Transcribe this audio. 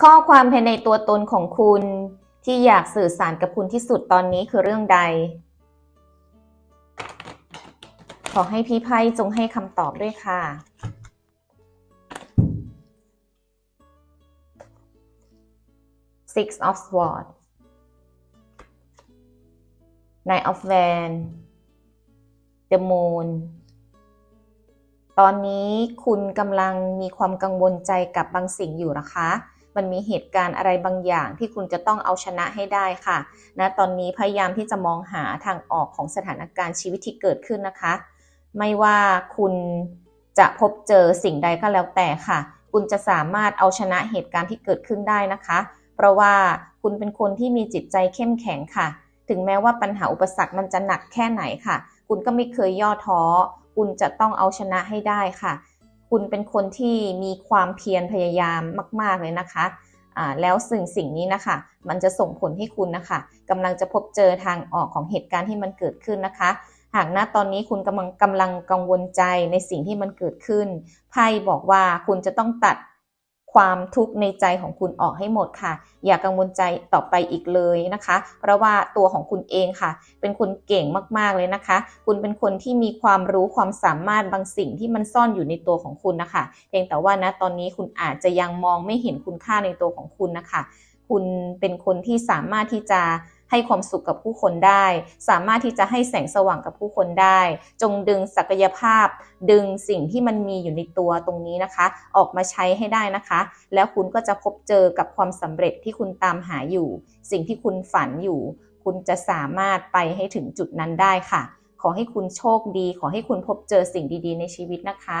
ข้อความภายในตัวตนของคุณที่อยากสื่อสารกับคุณที่สุดตอนนี้คือเรื่องใด ขอให้พี่ไพ่จงให้คำตอบด้วยค่ะ Six of Swords Nine of Wands The Moon ตอนนี้คุณกำลังมีความกังวลใจกับบางสิ่งอยู่นะคะ มันมีเหตุการณ์อะไรบางอย่างที่คุณจะต้องเอาชนะให้ได้ค่ะนะตอนนี้พยายามที่จะมองหาทางออกของสถานการณ์ชีวิตที่เกิดขึ้นนะคะ ไม่ว่าคุณจะพบเจอสิ่งใดก็แล้วแต่ค่ะ คุณจะสามารถเอาชนะเหตุการณ์ที่เกิดขึ้นได้นะคะ เพราะว่าคุณเป็นคนที่มีจิตใจเข้มแข็งค่ะ ถึงแม้ว่าปัญหาอุปสรรคมันจะหนักแค่ไหนค่ะ คุณก็ไม่เคยย่อท้อ คุณจะต้องเอาชนะให้ได้ค่ะ คุณเป็นคนที่มีความเพียรพยายามมาก ๆเลยนะคะอ่าแล้วสิ่งสิ่งนี้นะคะ มันจะส่งผลให้คุณนะคะกำลังจะพบเจอทางออกของเหตุการณ์ที่มันเกิดขึ้นนะคะ หากณตอนนี้คุณกำลังกำลังกังวลใจในสิ่งที่มันเกิดขึ้นไพ่บอกว่าคุณจะต้องตัด ความทุกข์ในใจของคุณออกให้หมดค่ะ อย่ากังวลใจต่อไปอีกเลยนะคะ เพราะว่าตัวของคุณเองค่ะ เป็นคนเก่งมากๆเลยนะคะ คุณเป็นคนที่มีความรู้ความสามารถบางสิ่งที่มันซ่อนอยู่ในตัวของคุณนะคะเพียงแต่ว่านะตอนนี้คุณอาจจะยังมองไม่เห็นคุณค่าในตัวของคุณนะคะ คุณเป็นคนที่สามารถที่จะ ให้ความสุขกับผู้คนได้ สามารถที่จะให้แสงสว่างกับผู้คนได้ จงดึงศักยภาพ ดึงสิ่งที่มันมีอยู่ในตัวตรงนี้นะคะ ออกมาใช้ให้ได้นะคะ แล้วคุณก็จะพบเจอกับความสำเร็จที่คุณตามหาอยู่ สิ่งที่คุณฝันอยู่ คุณจะสามารถไปให้ถึงจุดนั้นได้ค่ะ ขอให้คุณโชคดี ขอให้คุณพบเจอสิ่งดีๆ ในชีวิตนะคะ